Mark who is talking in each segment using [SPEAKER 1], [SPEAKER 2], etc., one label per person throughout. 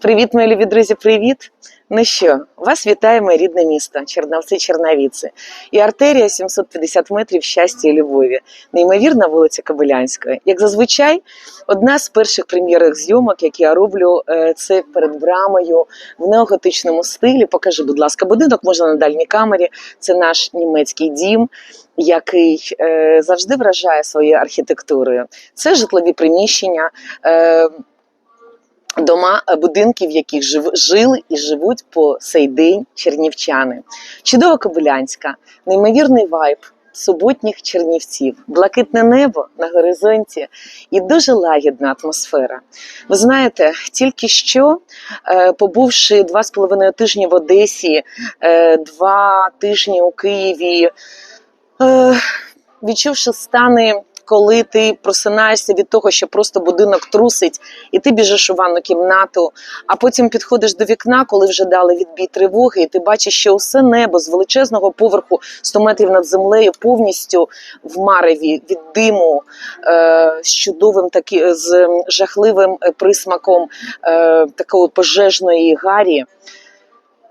[SPEAKER 1] Привіт, мої любі друзі, привіт! Ну що, вас вітає моє рідне місто, Черновці Черновіці. І артерія 750 метрів щастя і любові. Неймовірна вулиця Кобилянської. Як зазвичай, одна з перших прем'єрних зйомок, які я роблю, е, це перед брамою в неоготичному стилі. Покажи, будь ласка, будинок можна на дальній камері. Це наш німецький дім. Який е, завжди вражає своєю архітектурою. Це житлові приміщення, е, дома е, будинки, в яких жив, жили і живуть по сей день чернівчани. Чудова Кобилянська, неймовірний вайб суботніх чернівців, блакитне небо на горизонті і дуже лагідна атмосфера. Ви знаєте, тільки що, е, побувши два з половиною тижні в Одесі, е, два тижні у Києві, відчувши стани. Коли ти просинаєшся від того, що просто будинок трусить, і ти біжиш у ванну кімнату, а потім підходиш до вікна, коли вже дали відбій тривоги, і ти бачиш, що усе небо з величезного поверху 100 метрів над землею повністю в мареві від диму е, з чудовим такі, з жахливим е, присмаком е, такої пожежної гарі.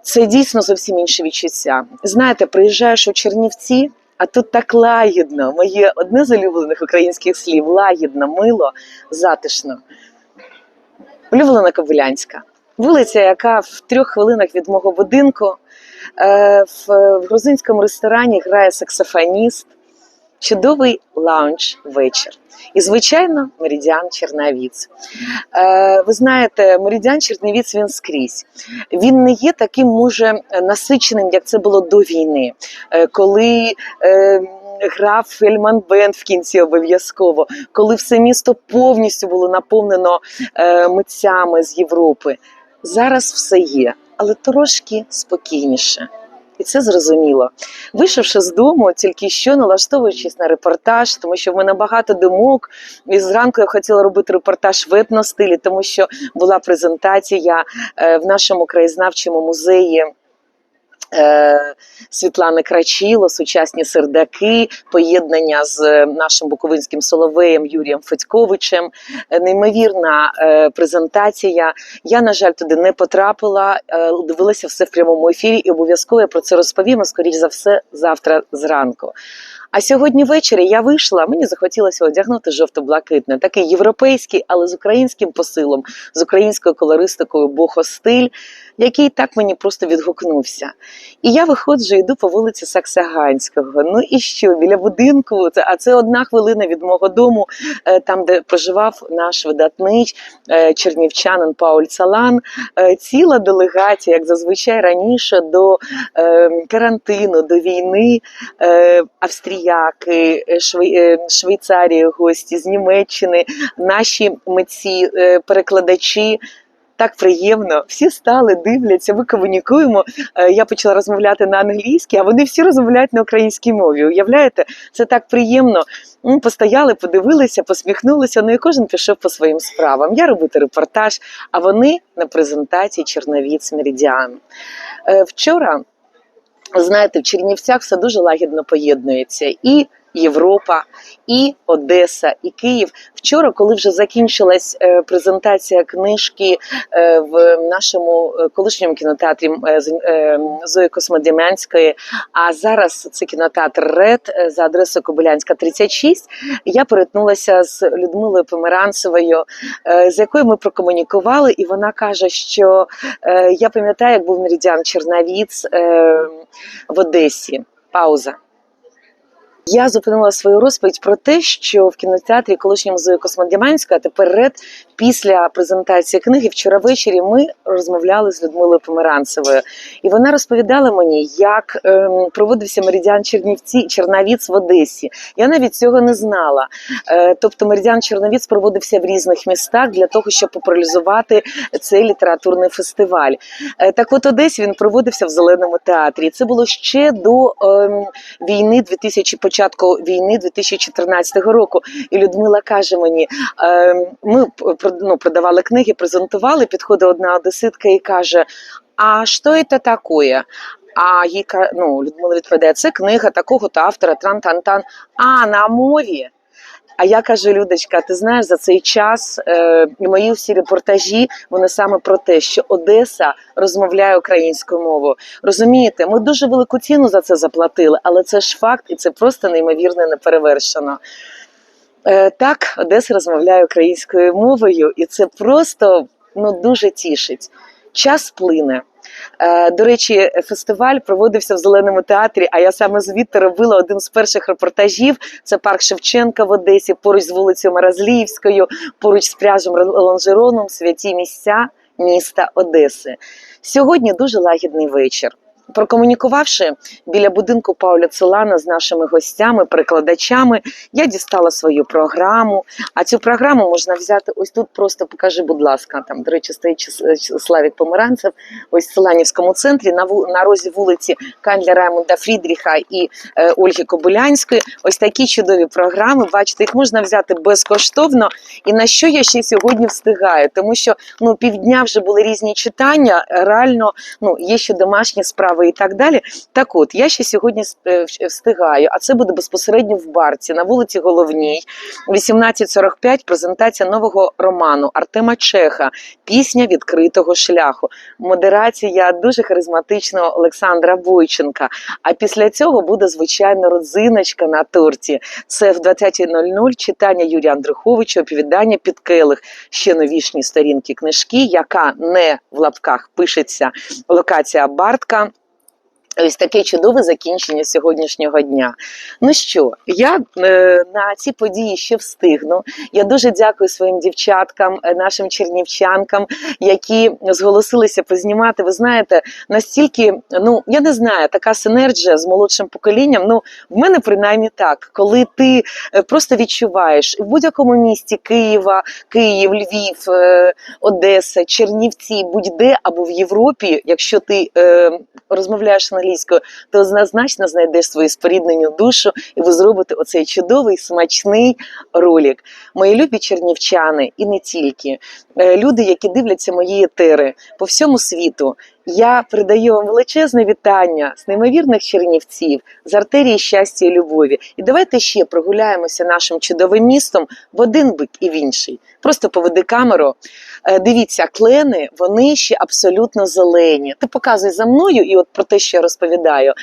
[SPEAKER 1] Це дійсно зовсім інше відчуття. Знаєте, приїжджаєш у Чернівці. А тут так лагідно, моє одне з улюблених українських слів лагідно, мило, затишно. Улюблена Кобилянська. Вулиця, яка в трьох хвилинах від мого будинку. Е, В, в грузинському ресторані грає саксофоніст. Чудовий лаунж вечір. І, звичайно, Меридіан Черновіць. Е, ви знаєте, Меридіан Черновіць він скрізь. Він не є таким, може, насиченим, як це було до війни, е, коли. Е, Грав Фельман Бенд в кінці обов'язково, коли все місто повністю було наповнено е, митцями з Європи. Зараз все є, але трошки спокійніше. І це зрозуміло. Вийшовши з дому, тільки що налаштовуючись на репортаж, тому що в мене багато думок. І зранку я хотіла робити репортаж в етностилі, тому що була презентація е, в нашому краєзнавчому музеї. Е, Світлани Крачіло, сучасні сердаки, поєднання з е, нашим буковинським соловеєм Юрієм Федьковичем. Е, Неймовірна презентація. Я, на жаль, туди не потрапила, дивилася все в прямому ефірі, і обов'язково я про це розповім, а, скоріш за все, завтра зранку. А сьогодні ввечері я вийшла, мені захотілося одягнути жовто-блакитне, такий європейський, але з українським посилом, з українською колористикою бохостиль, який так мені просто відгукнувся. І я виходжу, йду по вулиці Саксаганського. Ну і що, біля будинку, а це одна хвилина від мого дому, е, там, де проживав наш видатний е, чернівчанин Пауль Цалан. Е, Ціла делегація, як зазвичай раніше, до е, карантину, до війни, е, австріяки, е, е, Швейцарії, гості з Німеччини, наші митці, е, перекладачі. Так приємно, всі стали, дивляться, ми комунікуємо. Я почала розмовляти на англійській, а вони всі розмовляють на українській мові. Уявляєте, це так приємно. Постояли, подивилися, посміхнулися. Ну і кожен пішов по своїм справам. Я робити репортаж, а вони на презентації Черновіць Меридіан. Вчора, знаєте, в Чернівцях все дуже лагідно поєднується. І Європа, і Одеса, і Київ. Вчора, коли вже закінчилась е, презентація книжки е, в нашому е, колишньому кінотеатрі Зої Космодем'янської, а зараз це кінотеатр Ред за адресою Кобилянська 36, я перетнулася з Людмилою Померанцевою, з якою ми прокомунікували, і вона каже, що я пам'ятаю, як був Меридіан Черновіц е, в Одесі. Пауза. Я зупинила свою розповідь про те, що в кінотеатрі колишнього музею Космодеманська тепер ред після презентації книги вчора ввечері ми розмовляли з Людмилою Померанцевою, і вона розповідала мені, як ем, проводився меридіан Чернівці Черновіць в Одесі. Я навіть цього не знала. Е, тобто меридіан Черновіць проводився в різних містах для того, щоб популяризувати цей літературний фестиваль. Е, так от Одесі він проводився в зеленому театрі. Це було ще до ем, війни 2000, початку війни 2014 року. І Людмила каже мені: е, ми ну, продавали книги, презентували. Підходить одна одеситка і каже: А що це таке? А їй ну, Людмила відповідає, це книга такого-то автора, тран-тан-тан. А на мові. А я кажу, Людочка, ти знаєш, за цей час е, мої всі репортажі вони саме про те, що Одеса розмовляє українською мовою. Розумієте, ми дуже велику ціну за це заплатили, але це ж факт, і це просто неймовірно неперевершено. Е, так, Одеса розмовляє українською мовою, і це просто ну, дуже тішить. Час плине. Е, До речі, фестиваль проводився в зеленому театрі. А я саме звідти робила один з перших репортажів. Це парк Шевченка в Одесі, поруч з вулицею Маразліївською, поруч з пряжем Лонжероном, святі місця міста Одеси. Сьогодні дуже лагідний вечір. Прокомунікувавши біля будинку Пауля Целана з нашими гостями, перекладачами, я дістала свою програму. А цю програму можна взяти ось тут. Просто покажи, будь ласка. Там, до речі, стоїть Чис- Славік Померанцев, ось в Селанівському центрі на ву- на розі вулиці Кандля Раймонда Фрідріха і е, Ольги Кобилянської. Ось такі чудові програми. Бачите, їх можна взяти безкоштовно. І на що я ще сьогодні встигаю? Тому що ну півдня вже були різні читання. Реально, ну є ще домашні справи і так далі. Так от, я ще сьогодні е, встигаю, а це буде безпосередньо в Барці на вулиці Головній, 18.45, презентація нового роману Артема Чеха, пісня відкритого шляху. Модерація дуже харизматичного Олександра Бойченка. А після цього буде звичайно родзиночка на торті. Це в 20.00 читання Юрія Андруховича, оповідання під келих, ще новішні сторінки книжки, яка не в лапках пишеться локація Бартка. Ось таке чудове закінчення сьогоднішнього дня. Ну що, я е, на ці події ще встигну. Я дуже дякую своїм дівчаткам, е, нашим чернівчанкам, які зголосилися познімати. Ви знаєте, настільки, ну я не знаю, така синергія з молодшим поколінням. Ну, в мене принаймні так, коли ти е, просто відчуваєш в будь-якому місті Києва, Київ, Львів, е, Одеса, Чернівці, будь-де або в Європі, якщо ти е, розмовляєш англійською, то однозначно знайдеш свою споріднену душу, і ви зробите оцей чудовий смачний ролик. Мої любі чернівчани, і не тільки е, люди, які дивляться мої етери по всьому світу. Я передаю вам величезне вітання з неймовірних чернівців, з артерії щастя і любові. І давайте ще прогуляємося нашим чудовим містом в один бик і в інший. Просто поведи камеру. Е, Дивіться, клени, вони ще абсолютно зелені. Ти показуй за мною, і от про те, що я розповідаю.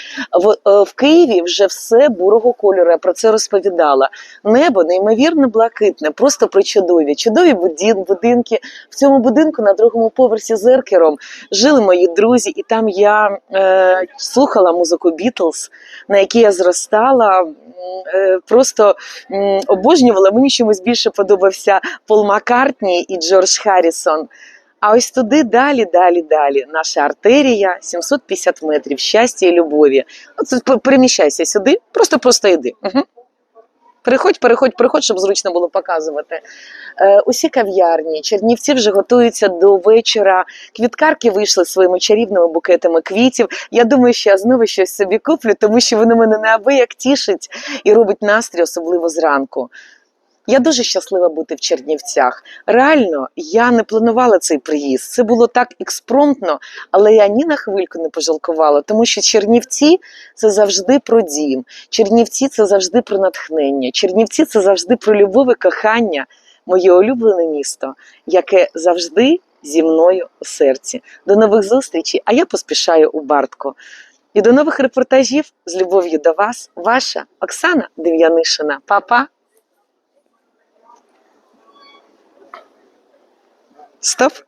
[SPEAKER 1] В, е, в Києві вже все бурого кольору. Я про це розповідала. Небо неймовірно блакитне, просто причудові. Чудові будинки. В цьому будинку на другому поверсі з еркером жили мої друзі, і там я е, слухала музику Бітлз, на якій я зростала. Е, просто м, обожнювала. Мені чомусь більше подобався Пол Маккартні і Джордж Харрісон. А ось туди далі, далі, далі. Наша артерія, 750 метрів щастя і любові. От п- переміщайся сюди, просто просто йди. Угу. Переходь, переходь, переходь, щоб зручно було показувати. Е, усі кав'ярні, чернівці вже готуються до вечора. Квіткарки вийшли своїми чарівними букетами квітів. Я думаю, що я знову щось собі куплю, тому що воно мене неабияк тішить і робить настрій, особливо зранку. Я дуже щаслива бути в Чернівцях. Реально, я не планувала цей приїзд. Це було так експромтно, але я ні на хвильку не пожалкувала, тому що Чернівці це завжди про дім. Чернівці це завжди про натхнення. Чернівці це завжди про любов і кохання, моє улюблене місто, яке завжди зі мною у серці. До нових зустрічей, а я поспішаю у Бартко. І до нових репортажів з любов'ю до вас, ваша Оксана Дем'янишина. Па-па! stuff.